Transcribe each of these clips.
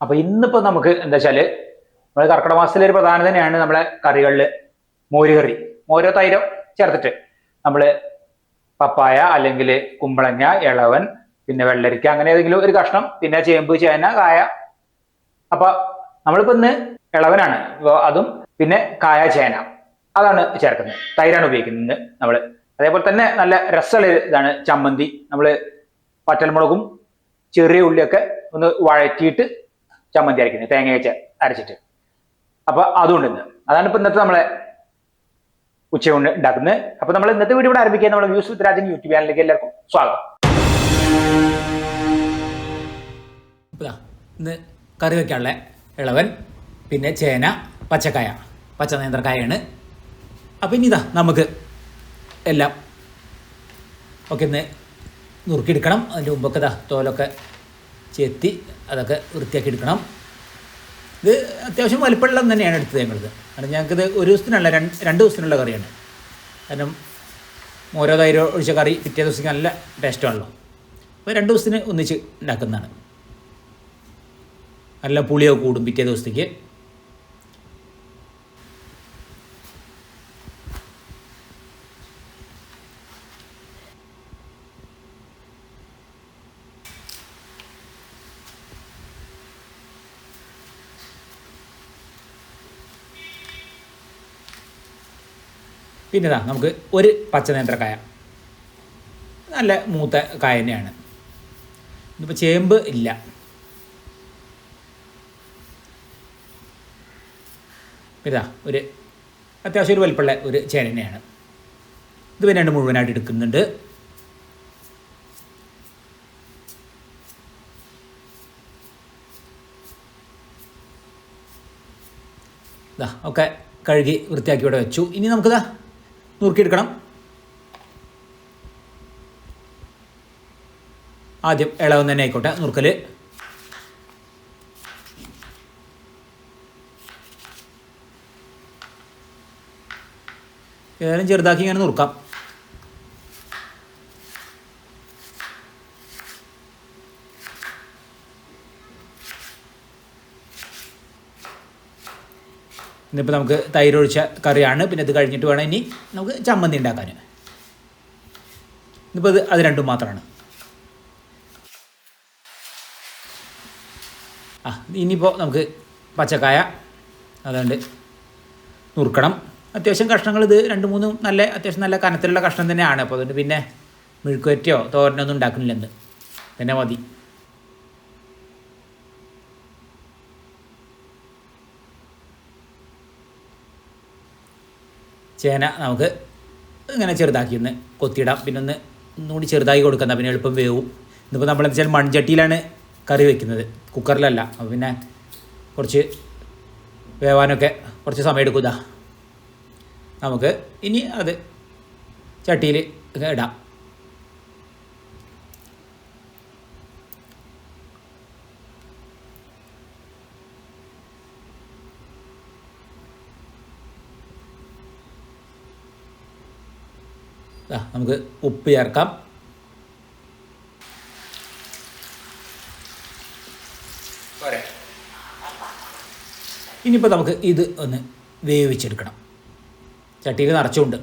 അപ്പൊ ഇന്നിപ്പോ നമുക്ക് എന്താ വെച്ചാൽ നമ്മൾ കർക്കിടക മാസത്തിലെ ഒരു പ്രധാനം തന്നെയാണ് നമ്മളെ കറികളിൽ മോര് കറി. മോരോ തൈരോ ചേർത്തിട്ട് നമ്മൾ പപ്പായ അല്ലെങ്കിൽ കുമ്പളങ്ങ ഇളവൻ പിന്നെ വെള്ളരിക്ക അങ്ങനെ ഏതെങ്കിലും ഒരു കഷ്ണം പിന്നെ ചേമ്പ് ചേന കായ. അപ്പൊ നമ്മളിപ്പോ ഇന്ന് ഇളവനാണ് അതും പിന്നെ കായ ചേന അതാണ് ചേർക്കുന്നത്. തൈരാണ് ഉപയോഗിക്കുന്നത് നമ്മൾ അതേപോലെ തന്നെ നല്ല രസമുള്ള ഇതാണ് ചമ്മന്തി. നമ്മൾ പറ്റൽമുളകും ചെറിയ ഉള്ളിയൊക്കെ ഒന്ന് വഴറ്റിയിട്ട് ചമ്മന്തി അരക്കുന്നത് തേങ്ങ വെച്ച് അരച്ചിട്ട്. അപ്പൊ അതുകൊണ്ട് അതാണ് ഇപ്പൊ ഇന്നത്തെ നമ്മളെ ഉച്ചയൂണ് ഉണ്ടാക്കുന്നത്. അപ്പൊ നമ്മൾ ഇന്നത്തെ വീഡിയോ ഇവിടെ ആരംഭിക്കുക നമ്മുടെ വ്യൂസ് വിത്ത് രാജൻ യൂട്യൂബ് ചാനലിലേക്ക് എല്ലാവർക്കും സ്വാഗതം. ഇന്ന് കറി വെക്കാനുള്ള ഇളവൻ പിന്നെ ചേന പച്ചക്കായ. പച്ച നേന്ത്രക്കായാണ്. അപ്പം ഇനി ഇതാ നമുക്ക് എല്ലാം ഒക്കെ ഇന്ന് നുറുക്കിയെടുക്കണം. അതിന്റെ മുമ്പൊക്കെ ഇതാ തോലൊക്കെ ചെത്തി അതൊക്കെ വൃത്തിയാക്കി എടുക്കണം. ഇത് അത്യാവശ്യം വലിപ്പള്ളം തന്നെയാണ് എടുത്തത് ഞങ്ങളിത്. കാരണം ഞങ്ങൾക്കിത് ഒരു ദിവസത്തിനല്ല രണ്ട് രണ്ട് ദിവസത്തിനുള്ള കറിയാണ്. കാരണം ഓരോ തൈര് ഒഴിച്ച കറി പിറ്റേ ദിവസത്തേക്ക് നല്ല ടേസ്റ്റാണല്ലോ അപ്പോൾ രണ്ട് ദിവസത്തിന് ഒന്നിച്ച് ഉണ്ടാക്കുന്നതാണ്. നല്ല പുളിയൊക്കെ കൂടും പിറ്റേ ദിവസത്തേക്ക്. പിന്നെ ഇതാ നമുക്ക് ഒരു പച്ച നേന്ത്രക്കായ നല്ല മൂത്ത കായ തന്നെയാണ്. ഇതിപ്പോൾ ചേമ്പ് ഇല്ല. ഇതാ ഒരു അത്യാവശ്യം ഒരു വലിപ്പമുള്ള ഒരു ചേനയാണ് ഇത് പിന്നെ മുഴുവനായിട്ട് എടുക്കുന്നുണ്ട്. ഇതാ ഒക്കെ കഴുകി വൃത്തിയാക്കി ഇവിടെ വെച്ചു. ഇനി നമുക്കിതാ നുറുക്കിയെടുക്കണം. ആദ്യം ഇളവ് തന്നെ ആയിക്കോട്ടെ നുറുക്കൽ ഏതായാലും ചെറുതാക്കി ഇങ്ങനെ നുറുക്കാം. ഇന്നിപ്പോൾ നമുക്ക് തൈരൊഴിച്ച കറിയാണ്. പിന്നെ ഇത് കഴിഞ്ഞിട്ട് വേണം ഇനി നമുക്ക് ചമ്മന്തി ഉണ്ടാക്കാൻ ഇന്നിപ്പോൾ ഇത് അത് രണ്ടും മാത്രമാണ് ആ ഇനിയിപ്പോൾ നമുക്ക് പച്ചക്കായ അതുകൊണ്ട് നുറുക്കണം. അത്യാവശ്യം കഷ്ണങ്ങൾ ഇത് രണ്ട് മൂന്നും നല്ല അത്യാവശ്യം നല്ല കനത്തിലുള്ള കഷ്ണം തന്നെയാണ്. അപ്പോൾ അതുകൊണ്ട് പിന്നെ മെഴുക്കുവറ്റയോ തോരനൊന്നും ഉണ്ടാക്കുന്നില്ലെന്ന് തന്നെ മതി. ചേന നമുക്ക് ഇങ്ങനെ ചെറുതാക്കി ഒന്ന് കൊത്തിയിടാം. പിന്നെ ഒന്ന് ഒന്നുകൂടി ചെറുതാക്കി കൊടുക്കുന്ന പിന്നെ എളുപ്പം വേവും. ഇന്നിപ്പോൾ നമ്മളെന്ന് വെച്ചാൽ മൺചട്ടിയിലാണ് കറി വെക്കുന്നത്. കുക്കറിലല്ല. അപ്പോൾ പിന്നെ കുറച്ച് വേവാനൊക്കെ കുറച്ച് സമയം എടുക്കുക നമുക്ക് ഇനി അത് ചട്ടിയിൽ ഇടാം. നമുക്ക് ഉപ്പ് ചേർക്കാം. ഇനിയിപ്പോൾ നമുക്ക് ഇത് ഒന്ന് വേവിച്ചെടുക്കണം. ചട്ടിയിൽ നിറച്ചുകൊണ്ട്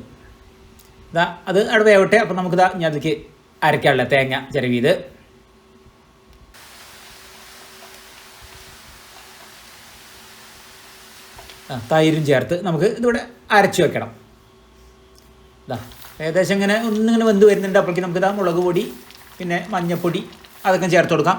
ഇതാ അത് അവിടെ വേവട്ടെ. അപ്പം നമുക്കിതാ ഞാൻ അതിലേക്ക് അരക്കാനുള്ള തേങ്ങ ചിരവിയത് ആ തൈരും ചേർത്ത് നമുക്ക് ഇതിവിടെ അരച്ച് വെക്കണം. ഏകദേശം ഇങ്ങനെ ഒന്നിങ്ങനെ വെന്ത് വരുന്നുണ്ട്. അപ്പോഴേക്കും നമുക്ക് ഇതാ മുളക് പൊടി പിന്നെ മഞ്ഞൾപ്പൊടി അതൊക്കെ ചേർത്ത് കൊടുക്കാം.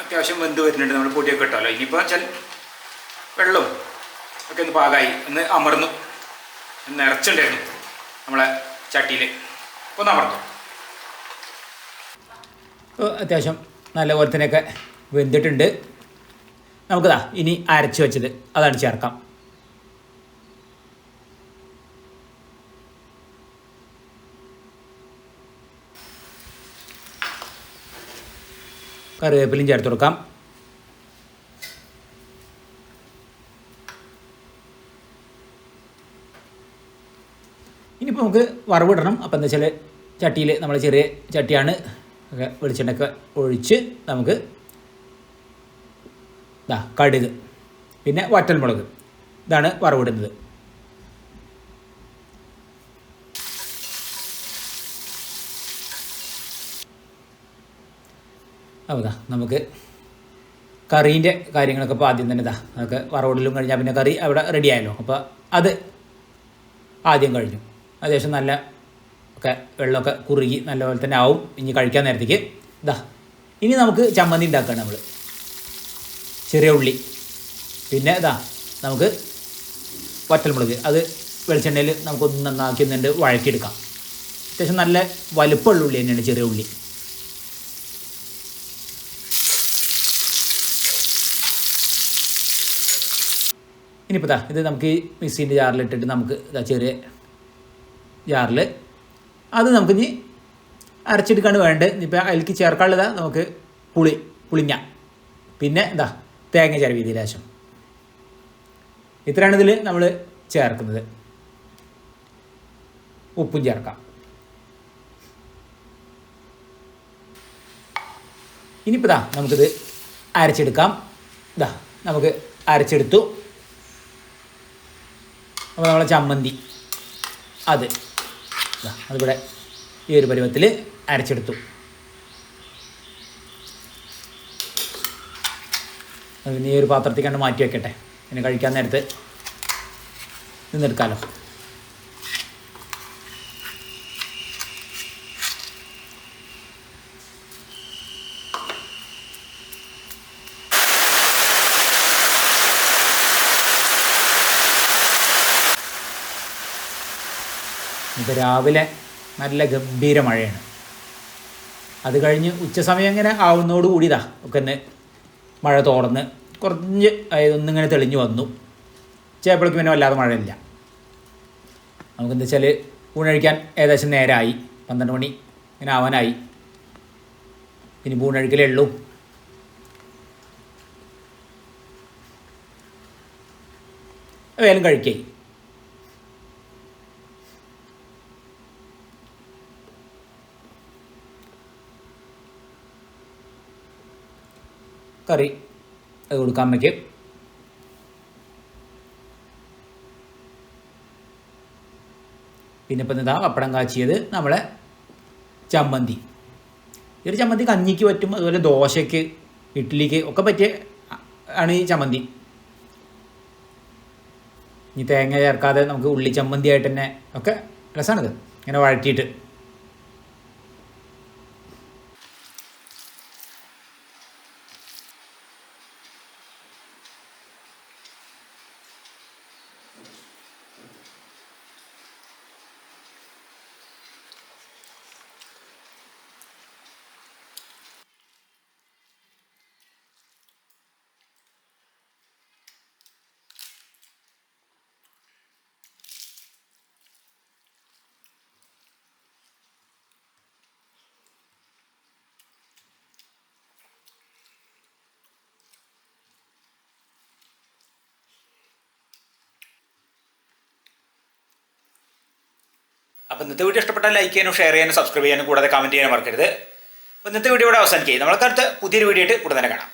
അത്യാവശ്യം വെന്ത് വരുന്നുണ്ട്. നമ്മൾ പൊടിയൊക്കെ ഇട്ടാലോ? ഇനിയിപ്പോൾ ചില വെള്ളവും ഒക്കെ ഒന്ന് പാകമായി ഒന്ന് അമർന്നു. നിറച്ചുണ്ടായിരുന്നു നമ്മളെ ചട്ടിയിൽ ഒന്ന് അമർന്നു. അത്യാവശ്യം നല്ല പോലെ തന്നെയൊക്കെ വെന്തിട്ടുണ്ട്. നമുക്കതാ ഇനി അരച്ച് വെച്ചത്. അതാണ് ചേർക്കാം. കറിവേപ്പിലും ചേർത്ത് കൊടുക്കാം. ഇനിയിപ്പോൾ നമുക്ക് വറവിടണം അപ്പം എന്താ വെച്ചാൽ ചട്ടിയിൽ നമ്മൾ ചെറിയ ചട്ടിയാണ് ഒക്കെ വെളിച്ചെണ്ണയൊക്കെ ഒഴിച്ച് നമുക്ക് ഇതാ കടുക് പിന്നെ വറ്റൽമുളക് ഇതാണ് വറവിടുന്നത് അപ്പോൾ നമുക്ക് കറീന്റെ കാര്യങ്ങളൊക്കെ ഇപ്പോൾ ആദ്യം തന്നെ ഇതാ നമുക്ക് വറവിടലും കഴിഞ്ഞാൽ പിന്നെ കറി അവിടെ റെഡി ആയല്ലോ. അപ്പോൾ അത് ആദ്യം കഴിഞ്ഞു. അത്യാവശ്യം നല്ല ഒക്കെ വെള്ളമൊക്കെ കുറുകി നല്ലപോലെ തന്നെ ആവും. ഇനി കഴിക്കാൻ നേരത്തേക്ക്. ഇതാ ഇനി നമുക്ക് ചമ്മന്തി ഉണ്ടാക്കുകയാണ് നമ്മൾ ചെറിയ ഉള്ളി. പിന്നെ ഇതാ നമുക്ക് വറ്റൽമുളക്. അത് വെളിച്ചെണ്ണയിൽ നമുക്കൊന്ന് നന്നാക്കി നിന്ന് വഴക്കിയെടുക്കാം അത്യാവശ്യം നല്ല വലുപ്പമുള്ള ഉള്ളി തന്നെയാണ് ചെറിയ ഉള്ളി. ഇനിയിപ്പോൾ ഇതാ ഇത് നമുക്ക് മിക്സീന്റെ ജാറിലിട്ടിട്ട് നമുക്ക് ഇതാ ചെറിയ ജാറിൽ അത് നമുക്ക് ഇനി അരച്ചെടുക്കാണ് വേണ്ടത് ഇനിയിപ്പോൾ അതിലേക്ക് ചേർക്കാനുള്ളതാണ് നമുക്ക് പുളി പുളിങ്ങ പിന്നെ എന്താ തേങ്ങ ചിരവിയത് ലേശം ഇത്രയാണ് ഇതിൽ നമ്മൾ ചേർക്കുന്നത്. ഉപ്പും ചേർക്കാം. ഇനിയിപ്പോൾ ദാ നമുക്കിത് അരച്ചെടുക്കാം. ഇതാ നമുക്ക് അരച്ചെടുത്തു. അപ്പോൾ നമ്മളെ ചമ്മന്തി. അത്. അതിവിടെ ഈ ഒരു പരുവത്തിൽ അരച്ചെടുത്തു. ഈ ഒരു പാത്രത്തിൽ കണ്ട് മാറ്റി വെക്കട്ടെ. പിന്നെ കഴിക്കാൻ നേരത്ത് നിന്നെടുക്കാമല്ലോ ഇപ്പോൾ രാവിലെ നല്ല ഗംഭീര മഴയാണ്. അത് കഴിഞ്ഞ് ഉച്ച സമയം ഇങ്ങനെ ആവുന്നതോട് കൂടിയതാ ഒക്കെ ഒന്ന് മഴ തോർന്ന് കുറഞ്ഞ് ഒന്നിങ്ങനെ തെളിഞ്ഞു വന്നു. ഉച്ചയായപ്പോഴേക്കും പിന്നെ വല്ലാതെ മഴയില്ല. നമുക്കെന്താ വെച്ചാൽ ഊണഴിക്കാൻ ഏകദേശം നേരമായി പന്ത്രണ്ട് മണി ഇങ്ങനെ ആവാനായി. ഇനി ഊണഴിക്കലേ ഉള്ളൂ. വേലും കഴിക്കേ. കറി അത് കൊടുക്കാം അമ്മയ്ക്ക് പിന്നെ ഇപ്പം ഇതാ പപ്പടം കാച്ചിയത്? നമ്മളെ ചമ്മന്തി. ഈ ഒരു ചമ്മന്തി കഞ്ഞിക്ക് പറ്റും അതുപോലെ ദോശയ്ക്ക് ഇഡ്ഡലിക്ക് ഒക്കെ പറ്റിയ ആണ് ഈ ചമ്മന്തി. ഇനി തേങ്ങ ചേർക്കാതെ നമുക്ക് ഉള്ളി ചമ്മന്തി ആയിട്ട് തന്നെ ഒക്കെ രസമാണിത്. ഇങ്ങനെ വഴറ്റിയിട്ട്. അപ്പോൾ ഇന്നത്തെ വീഡിയോ ഇഷ്ടപ്പെട്ടാൽ ലൈക്ക് ചെയ്യാനും ഷെയർ ചെയ്യാനും സബ്സ്ക്രൈബ് ചെയ്യാനും കൂടാതെ കമന്റ് ചെയ്യാനും മറക്കരുത്. അപ്പോൾ ഇന്നത്തെ വീഡിയോ ഇവിടെ അവസാനിക്കുകയും നമ്മൾക്കടുത്ത് പുതിയൊരു വീഡിയോ ആയിട്ട് ഉടനെ കാണാം.